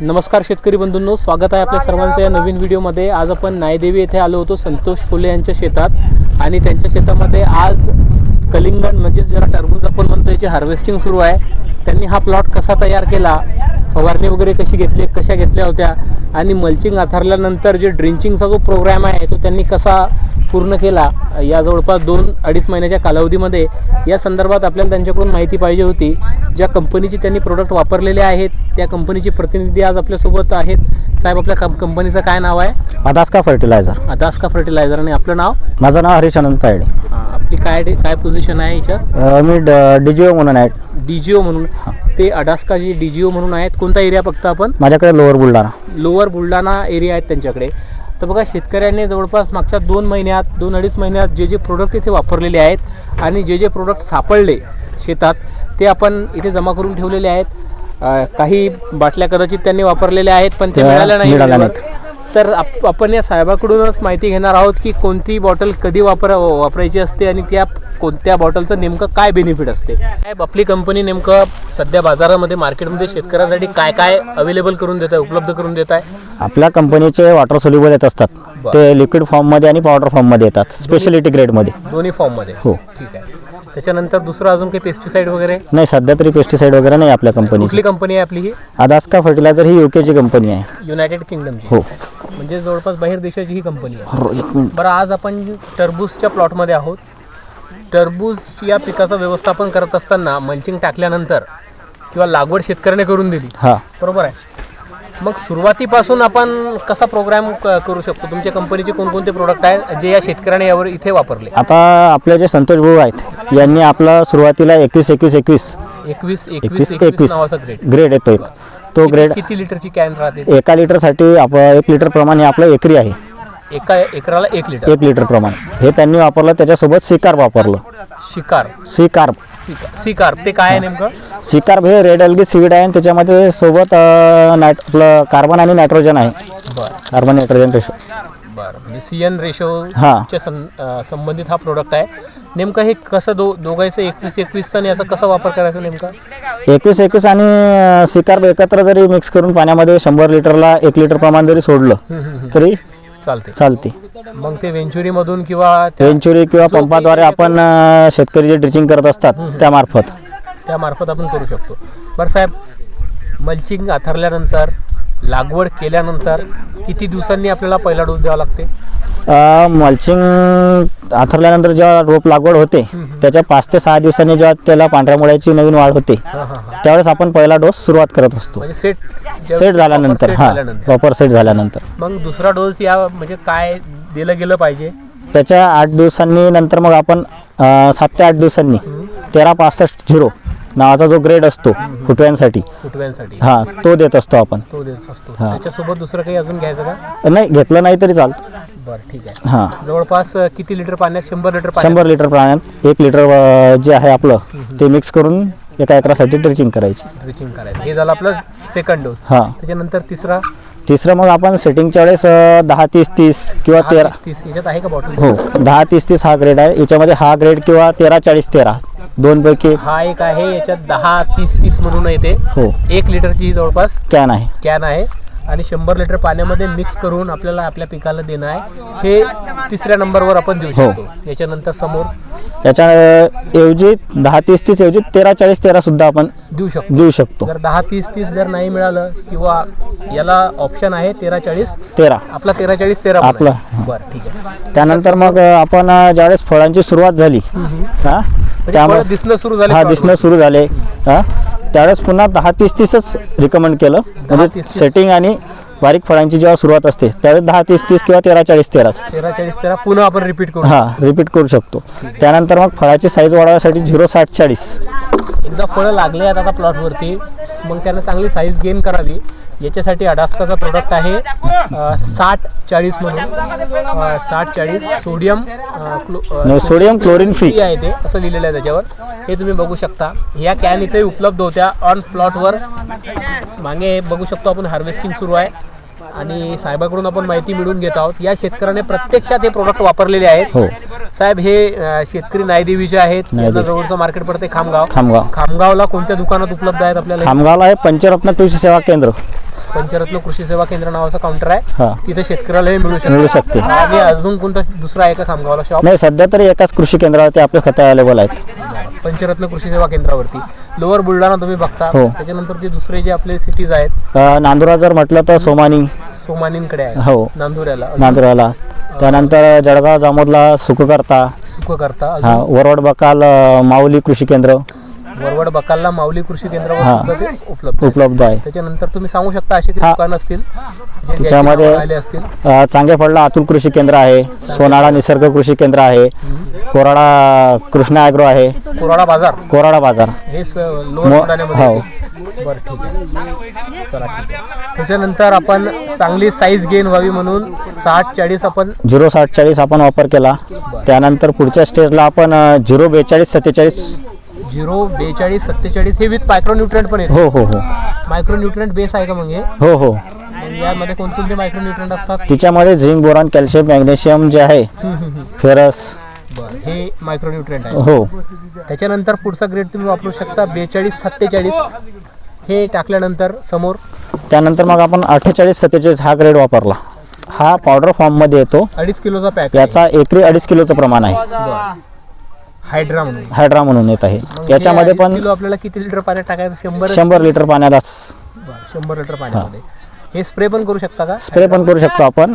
नमस्कार शेतकरी बंधूंनो स्वागत आहे आपल्या सर्वांचं या नवीन व्हिडिओमध्ये. आज आपण नायदेवी येथे आलो होतो संतोष फुले यांच्या शेतात. आणि त्यांच्या शेतामध्ये आज कलिंगण म्हणजेच ज्याला टरबूज आपण म्हणतो याची हार्वेस्टिंग सुरू आहे. त्यांनी हा प्लॉट कसा तयार केला? फवारणी वगैरे कशी घेतली कशा घेतल्या होत्या? आणि मल्चिंग आथरल्यानंतर जे ड्रिंचिंगचा जो प्रोग्राम आहे तो त्यांनी कसा पूर्ण केला या जवळपास दोन अडीच महिन्याच्या कालावधीमध्ये या संदर्भात आपल्याला त्यांच्याकडून माहिती पाहिजे होती. ज्या कंपनीची त्यांनी प्रोडक्ट वापरलेले आहेत त्या कंपनीचे प्रतिनिधी आज आपल्यासोबत आहेत. साहेब आपल्या कं कंपनीचं काय नाव आहे? अदास्का फर्टिलायझर. अदास्का फर्टिलायझर आणि आपलं नाव? माझं नाव हरीश अनंत तायडे आपली काय काय पोझिशन आहे याच्यात? मी डी जी ओ म्हणून आहे. डी जी ओ म्हणून ते अडास्का जी डी जी ओ म्हणून आहेत. कोणता एरिया बघता आपण? माझ्याकडे lower Buldhana. Lower Buldhana area आहेत त्यांच्याकडे. तर बघा शेतकऱ्यांनी जवळपास मागच्या दोन महिन्यात दोन अडीच महिन्यात जे जे प्रोडक्ट इथे वापरलेले आहेत आणि जे जे प्रोडक्ट सापडले शेतात ते आपण इथे जमा करून ठेवलेले आहेत काही बाटल्या कदाचित त्यांनी वापरलेल्या आहेत पण ते मिळाल्या नाही. तर आप- आपण या साहेबाकडूनच माहिती घेणार आहोत की कोणती बॉटल कधी वापर वापरायची असते आणि त्या कोणत्या बॉटलचं नेमकं काय बेनिफिट असते. साहेब आपली कंपनी नेमकं सध्या बाजारामध्ये मार्केटमध्ये शेतकऱ्यांसाठी काय काय अवेलेबल करून देत आहे उपलब्ध करून देत आहे आपल्या कंपनीचे वॉटर सोल्युबल येत असतात. ते लिक्विड फॉर्ममध्ये आणि पावडर फॉर्ममध्ये येतात. स्पेशलिटी ग्रेडमध्ये दोन्ही फॉर्ममध्ये हो. ठीक आहे. त्याच्यानंतर दुसरं अजून काही पेस्टिसाईड वगैरे? नाही सध्या तरी पेस्टिसाईड वगैरे नाही आपल्या कंपनीची. कुठली कंपनी आहे आपली ही? अदास्का फर्टिलायझर ही युकेची कंपनी आहे. युनायटेड किंगडमची हो. म्हणजे जवळपास बाहेर देशाची ही कंपनी आहे. बरं आज आपण टरबूजच्या प्लॉटमध्ये आहोत. टरबूज या पिकाचं व्यवस्थापन करत असताना मल्चिंग टाकल्यानंतर किंवा लागवड शेतकऱ्याने करून दिली. बरोबर आहे. मग सुरुवातीपासून आपण कसा प्रोग्राम करू शकतो? तुमच्या कंपनीचे कोणकोणते प्रोडक्ट आहेत जे या शेतकऱ्याने यावर इथे वापरले? आता आपले जे संतोष भाऊ आहेत यांनी आपला सुरुवातीला एकवीस एकवीस एकवीस. एकवीस एकवीस एकवीस ग्रेड येतो एक. तो ग्रेड किती लिटरची कॅन राहते? एका लिटरसाठी आप एक लिटर प्रमाणे आपलं एकरी आहे. एका एकराला एक लिटर? एक लिटर प्रमाणे. हे त्यांनी वापरलं त्याच्यासोबत सिकार वापरलं. शिकार. सिकार सिकार ते काय आहे नेमकं? सिकार्ब हे रेड अल्गी सीड आहे आणि त्याच्यामध्ये सोबत नायट आपलं कार्बन आणि नायट्रोजन आहे. बरं. कार्बन नायट्रोजन रेशो बरं. म्हणजे सी एन हां. रेशोच्या सं अं, संबंधित हा प्रोडक्ट आहे. नेमकं हे कसं दो दोघांचं एकवीस एकवीसचा आणि याचा कसा वापर करायचा नेमका? एकवीस एकवीस आणि अं, सिकार्ब एकत्र जरी मिक्स करून पाण्यामध्ये शंभर लिटरला एक लिटर प्रमाण जरी सोडलं तरी चालते चालते मग ते वेंचुरीमधून किंवा त्या- वेंचुरी किंवा पंपाद्वारे आपण अं, शेतकरी जे ड्रिचिंग करत असतात त्यामार्फत. त्यामार्फत आपण करू शकतो. बरं साहेब मल्चिंग आथरल्यानंतर लागवड केल्यानंतर किती दिवसांनी आपल्याला पहिला डोस द्यावा लागते? मल्चिंग आथरल्यानंतर जेव्हा रोप लागवड होते त्याच्या पाच ते सहा दिवसांनी जेव्हा त्याला पांढऱ्या मुळ्याची नवीन वाढ होते त्यावेळेस आपण पहिला डोस सुरुवात करत असतो. म्हणजे सेट सेट झाल्यानंतर हा प्रॉपर सेट झाल्यानंतर. मग दुसरा डोस या म्हणजे काय दिलं गेलं पाहिजे? त्याच्या आठ दिवसांनी नंतर मग आपण सात ते आठ दिवसांनी तेरा पासष्ट झिरो नावाचा जो ग्रेड असतो फुटव्यांसाठी. फुटव्यांसाठी. हा तो देत असतो आपण. तो देत असतो. हां. त्याच्यासोबत दुसरं काही अजून घ्यायचं का? नाही घेतलं नाही तरी चालतं. बरं ठीक आहे. हां. जवळपास अं, किती लिटर पाण्यात? शंभर लिटर पाण्यात? शंभर लिटर पाण्यात. एक लिटर अं, जे आहे आपलं ते मिक्स करून एका एकरासाठी ड्रिचिंग करायची. ड्रिचिंग करायचं. हे झालं आपलं सेकंड डोस हां. त्याच्यानंतर तिसरा? तिसरं मग आपण सेटिंगच्या वेळेस अं, दहा तीस तीस किंवा तेरा. तीस तीस. याच्यात आहे का बॉटल हो. दहा तीस तीस हा ग्रेड आहे. याच्यामध्ये हा ग्रेड किंवा तेरा चाळीस तेरा. दोन पैकी हा एक आहे याच्यात दहा तीस तीस म्हणून येते. हो. एक लिटरची जवळपास कॅन आहे. कॅन आहे. आणि शंभर लिटर पाण्यामध्ये मिक्स करून आपल्याला आपल्या पिकाला देणं आहे. हे तिसऱ्या नंबरवर आपण देऊ हो. शकतो. याच्यानंतर समोर याच्या अं, ऐवजी दहा तीस तीस ऐवजी तेरा चाळीस तेरा सुद्धा आपण देऊ शकतो. देऊ शकतो. जर दहा तीस तीस जर नाही मिळालं किंवा याला ऑप्शन आहे तेरा चाळीस तेरा. आपला तेरा चाळीस तेरा आपला. बरं ठीक आहे. त्यानंतर मग आपण ज्यावेळेस फळांची सुरुवात झाली हा म्हणजे त्यामुळे दिसणं सुरू झाले हा दिसणं सुरू झाले हा. त्यावेळेस पुन्हा दहा तीस तीसच रिकमेंड केलं. म्हणजे 30-30. सेटिंग आणि बारीक फळांची जेव्हा सुरुवात असते त्यावेळेस दहा तीस तीस किंवा तेरा चाळीस तेराच. तेरा चाळीस तेरा पुन्हा आपण रिपीट करू. हा रिपीट करू शकतो. त्यानंतर मग फळाची साईज वाढवण्यासाठी झिरो साठ चाळीस. एकदा फळं लागले आहेत आता प्लॉटवरती मग त्यांना चांगली साईज गेन करावी. याच्यासाठी अडास्काचा प्रोडक्ट आहे साठ चाळीस म्हणून. साठ चाळीस सोडियम क्लो- सोडियम क्लोरीन फ्री आहे ते असं लिहिलेलं आहे त्याच्यावर. हे तुम्ही बघू शकता. ह्या कॅन इथे उपलब्ध होत्या ऑन प्लॉटवर मागे बघू शकतो आपण हार्वेस्टिंग सुरू आहे. आणि साहेबाकडून आपण माहिती मिळवून घेत आहोत. या शेतकऱ्याने प्रत्यक्षात हे प्रोडक्ट वापरलेले आहेत. हो. साहेब हे शेतकरी नायदेवीचे आहेत. जवळचं मार्केट पडते खामगाव. खामगाव. खामगावला कोणत्या दुकानात उपलब्ध आहेत आपल्याला? खामगावला आहे पंचरत्न कृषी सेवा केंद्र. पंचरत्न कृषी सेवा केंद्र नावाचं काउंटर आहे. हा. तिथे शेतकऱ्याला हे मिळू मिळू शकते. शकते आणि अजून कोणता दुसरा आहे का खामगावला शॉप नाही सध्या तरी एकाच कृषी केंद्रावरती आपले खतं अवेलेबल आहेत. पंचरत्न कृषी सेवा केंद्रावरती. लोअर बुलढाणा तुम्ही बघता. हो. त्याच्यानंतर ते दुसरे जे आपले सिटीज आहेत अ, नांदुरा जर म्हटलं तर सोमानी. सोमानींकडे आहे. हो. नांदुऱ्याला. नांदुराला त्यानंतर जळगाव जामोदला सुखकर्ता. सुख करता हा वरवड बकाल अ, माऊली कृषी केंद्र. वरवड बकालला माऊली कृषी केंद्रावर हा. सुद्धा ते उपलब्ध आहे. उपलब्ध आहे. त्याच्यानंतर तुम्ही सांगू शकता असे हा. दुकान असतील जे ज्याची त्याच्यामध्ये- नावं आले असतील. अ, चांगेफळला अतुल कृषी केंद्र आहे सोनाळा निसर्ग कृषी केंद्र आहे कोराडा कृष्णा ॲग्रो आहे. कोराडा बाजार. कोराडा बाजार. हे स- लोअर मो- बुलढाण्यामध्ये हो. येते. बरं ठीक आहे. चला ठीक आहे. त्याच्यानंतर आपण चांगली साईज गेन व्हावी म्हणून साठ चाळीस आपण झिरो साठ चाळीस आपण वापर केला. त्यानंतर पुढच्या स्टेजला आपण अ, झिरो बेचाळीस सत्तेचाळीस झिरो बेचाळीस सत्तेचाळीस हे विथ मायक्रोन्युट्रंट पण येते. हो हो हो. मायक्रोन्युट्रंट बेस आहे का मग हे? हो हो. मग यामध्ये कोणकोणते मायक्रोन्युट्रंट असतात? तिच्यामध्ये झिंक बोरॉन कॅल्शियम मॅग्नेशियम जे आहे. फेरस. बरं हे मायक्रोन्युट्रंट आहे. हो. त्याच्यानंतर पुढचा ग्रेड तुम्ही वापरू शकता बेचाळीस सत्तेचाळीस हे टाकल्यानंतर समोर. त्यानंतर मग आपण अठ्ठेचाळीस सत्तेचाळीस हा ग्रेड वापरला. हा पावडर फॉर्ममध्ये येतो. अडीच किलोचा पॅक याचा एकरी अडीच किलोचं प्रमाण आहे. हायड्रा म्हणून. हायड्रा म्हणून येत आहे. मग हे याच्यामध्ये पण किलो आपल्याला किती लिटर पाण्यात टाकायचं? शंभर शंभर लिटर पाण्याला बरं, शंभर लिटर पाण्यामध्ये. हे. स्प्रे पण करू शकता का? स्प्रे पण करू शकतो आपण.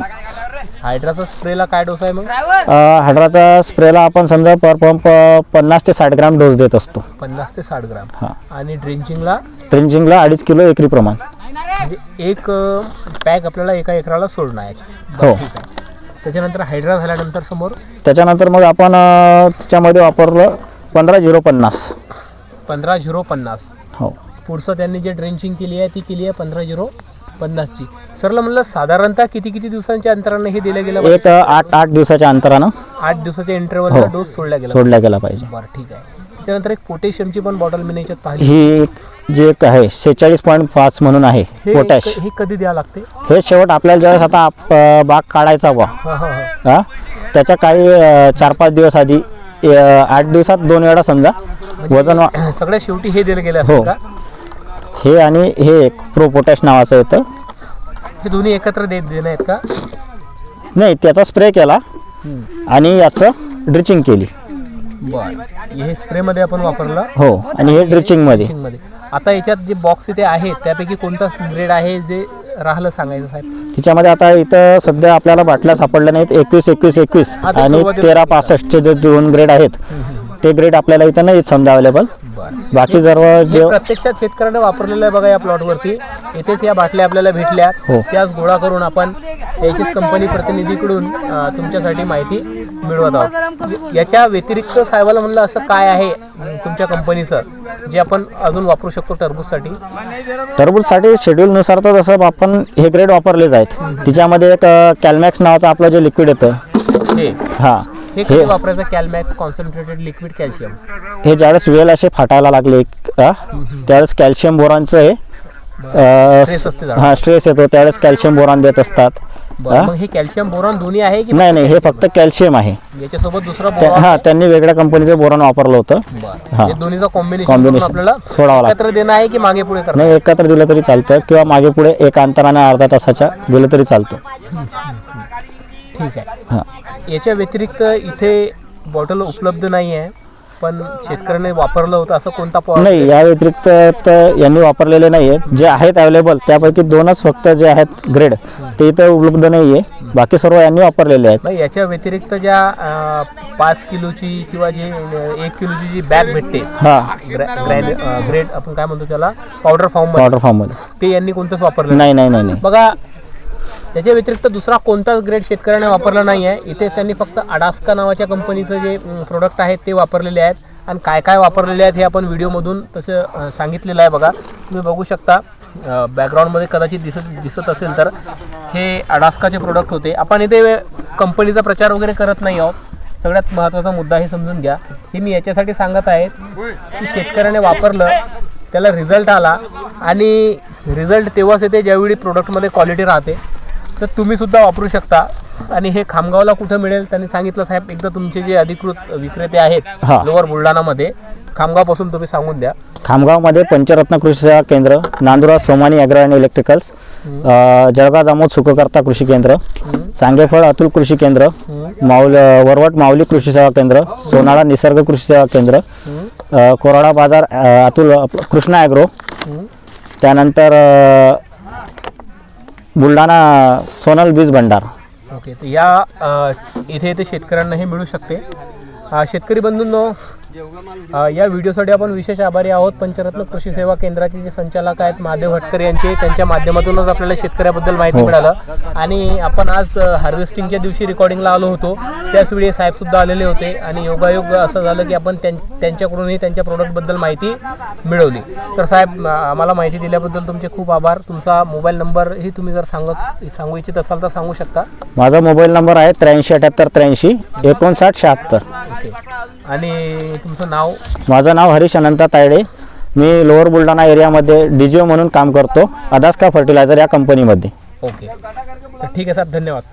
हायड्राचा स्प्रेला काय डोस आहे मग? हायड्राचा स्प्रेला आपण समजा पर पंप पन्नास ते साठ ग्राम डोस देत असतो. पन्नास ते साठ ग्राम. हा. आणि ड्रिंचिंगला? ड्रिंचिंगला अडीच किलो एकरी प्रमाण. म्हणजे एक पॅक आपल्याला एका एकराला सोडणं आहे. हो. बरं, ठीक आहे त्याच्यानंतर हायड्रा झाल्यानंतर समोर त्याच्यानंतर मग आपण अ, त्याच्यामध्ये वापरलं पंधरा झिरो पन्नास. पंधरा झिरो पन्नास. हो. पुढचं त्यांनी जे ड्रेंचिंग केली आहे ती केली आहे पंधरा झिरो पन्नासची. सरला म्हणलं साधारणतः किती किती दिवसांच्या अंतराने हे दिलं गेलं एक अ, आठ आठ दिवसाच्या अंतरानं आठ दिवसाच्या इंटरव्हलला हो. डोस सोडला गेला सोडला गेला पाहिजे. बरं ठीक आहे. त्याच्यानंतर एक पोटॅशियमची पण बॉटल मी याच्यात पाहिली. ही एक जी एक आहे शेहेचाळीस पॉईंट पाच म्हणून आहे हे पोटॅश. हे कधी द्यावं लागते? हे शेवट आपल्याला ज्यावेळेस आता आप- अ, बाग काढायचा बा हा हा हा. हा? त्याच्या काही अ, चार पाच दिवस आधी अ, आठ दिवसात दोन वेळा समजा वजन वा- सगळ्यात शेवटी हे दिलं गेलं हो. का? हे आणि हे एक प्रो पोटॅश नावाचं येतं. हे दोन्ही एकत्र देत देणं आहेत का? नाही त्याचा स्प्रे केला आणि याचं ड्रिचिंग केली. बरं. हे स्प्रेमध्ये आपण वापरलं? हो आणि हे ड्रिचिंगमध्ये. मध्ये आता याच्यात जे बॉक्स इथे आहेत त्यापैकी कोणता ग्रेड आहे जे राहिलं सांगायचं साहेब? तिच्यामध्ये आता इथं सध्या आपल्याला बाटल्या सापडल्या नाहीत. एकवीस एकवीस एकवीस हा, ते आणि सुरुवातीला तेरा पासष्टचे जे दोन ग्रेड आहेत ते ग्रेड आपल्याला इथं नाही समजा अवेलेबल बरं. बाकी सर्व हे जे प्रत्यक्षात शेतकऱ्याने वापरलेलं आहे बघा या प्लॉटवरती इथेच या बाटल्या आपल्याला भेटल्या. हो. त्याच गोळा करून आपण याचीच कंपनी प्रतिनिधीकडून अं, तुमच्यासाठी माहिती मिळवत आहोत. याच्या व्यतिरिक्त साहेबाला म्हणलं असं काय आहे तुमच्या कंपनीचं जे आपण अजून वापरू शकतो टरबूजसाठी? टरबूजसाठी शेड्यूलनुसार तर जसं आपण हे ग्रेड वापरलेच आहेत. तिच्यामध्ये एक कॅलमॅक्स नावाचं आपलं जे लिक्विड येतं. हे? हां. हे कधी वापरायचं? कॅलमॅक्स कॉन्सन्ट्रेटेड लिक्विड कॅल्शियम हे ज्यावेळेस वेल असे फाटायला लागले त्यावेळेस कॅल्शियम बोरॉनचं हे. हां स्ट्रेस येतो त्यावेळेस कॅल्शियम बोरॉन देत असतात. बरं हा? मग हे कॅल्शियम बोरॉन दोन्ही आहे की नाही नाही हे फक्त कॅल्शियम आहे. याच्यासोबत दुसरा त्या- बोरॉन हा त्यांनी वेगळ्या कंपनीचं बोरॉन वापरलं होतं. हा. दोन्हीचा कॉम्बिनेशन Combination आपल्याला सोडावं लागतं. एकत्र देणं आहे की मागे पुढे करणं नाही एकत्र दिलं तरी चालतं किंवा मागे पुढे एक अंतराने अर्धा तासाच्या दिलं तरी चालतं. ठीक आहे. हां. याच्या व्यतिरिक्त इथे बॉटल उपलब्ध नाही आहे पण शेतकऱ्याने वापरलं होतं असं कोणता पॉ नाही या व्यतिरिक्त तर यांनी वापरलेले नाही आहेत जे आहेत अवेलेबल त्यापैकी दोनच फक्त जे आहेत ग्रेड ते इथं उपलब्ध नाही आहे बाकी सर्व यांनी वापरलेले आहेत. नाही याच्या व्यतिरिक्त ज्या अं, पाच किलोची किंवा जे अं, एक किलोची जी बॅग भेटते हां. ग्रेड आपण काय म्हणतो त्याला पावडर फॉर्म पावडर फॉर्ममध्ये ते यांनी कोणतंच वापरलं नाही. नाही नाही नाही. बघा त्याच्या व्यतिरिक्त दुसरा कोणताच ग्रेड शेतकऱ्याने वापरला नाही आहे. इथे त्यांनी फक्त अडास्का नावाच्या कंपनीचं जे प्रोडक्ट आहेत ते वापरलेले आहेत. आणि काय काय वापरलेले आहेत हे आपण व्हिडिओमधून तसं सांगितलेलं आहे बघा. तुम्ही बघू शकता. बॅकग्राऊंडमध्ये कदाचित दिसत दिसत असेल तर हे अडास्काचे प्रोडक्ट होते. आपण इथे कंपनीचा प्रचार वगैरे करत नाही आहोत. सगळ्यात महत्त्वाचा मुद्दा हे समजून घ्या. हे मी याच्यासाठी सांगत आहे की शेतकऱ्याने वापरलं त्याला रिझल्ट आला. आणि रिझल्ट तेव्हाच येते ज्यावेळी प्रोडक्टमध्ये क्वालिटी राहते. तर तुम्ही सुद्धा वापरू शकता. आणि हे खामगावला कुठं मिळेल? त्यांनी सांगितलं साहेब एकदा तुमचे जे अधिकृत विक्रेते आहेत हा. लोअर बुलढाणामध्ये खामगावपासून तुम्ही सांगून द्या. खामगावमध्ये Pancharatna Krishi Seva Kendra Nandura Somani agro and electricals अ, जळगाव जामोद सुखकर्ता कृषी केंद्र सांगेफळ अतुल कृषी केंद्र माऊल वरवट माऊली कृषी सेवा केंद्र सोनाळा निसर्ग कृषी सेवा केंद्र अ, कोराडा बाजार अ, अतुल कृष्णा ॲग्रो त्यानंतर अ, बुलढाणा सोनल बीज भंडार. ओके तर या अ, इथे इथे शेतकऱ्यांना हे मिळू शकते. शेतकरी बंधूंनो या व्हिडिओसाठी आपण विशेष आभारी आहोत. पंचरत्न कृषी सेवा केंद्राचे जे संचालक आहेत महादेव हटकर यांचे त्यांच्या माध्यमातूनच आपल्याला शेतकऱ्याबद्दल माहिती मिळालं. आणि आपण आज हार्वेस्टिंगच्या दिवशी रेकॉर्डिंगला आलो होतो. त्याचवेळी साहेबसुद्धा साहेब सुद्धा आलेले होते आणि योगायोग असं झालं की आपण त्यां त्यांच्याकडूनही त्यांच्या प्रोडक्टबद्दल माहिती मिळवली. तर साहेब आम्हाला माहिती दिल्याबद्दल तुमचे खूप आभार. तुमचा मोबाईल नंबरही तुम्ही जर सांगत सांगू इच्छित असाल तर सांगू शकता. माझा मोबाईल नंबर आहे त्र्याऐंशी अठ्याहत्तर त्र्याऐंशी एकोणसाठ शहात्तर. आणि तुमचं नाव? माझं नाव हरीश अनंता तायडे. मी लोअर बुलढाणा एरियामध्ये डी जी ओ म्हणून काम करतो. अदास्का फर्टिलायझर या कंपनीमध्ये. ओके. तर ठीक आहे साहेब धन्यवाद.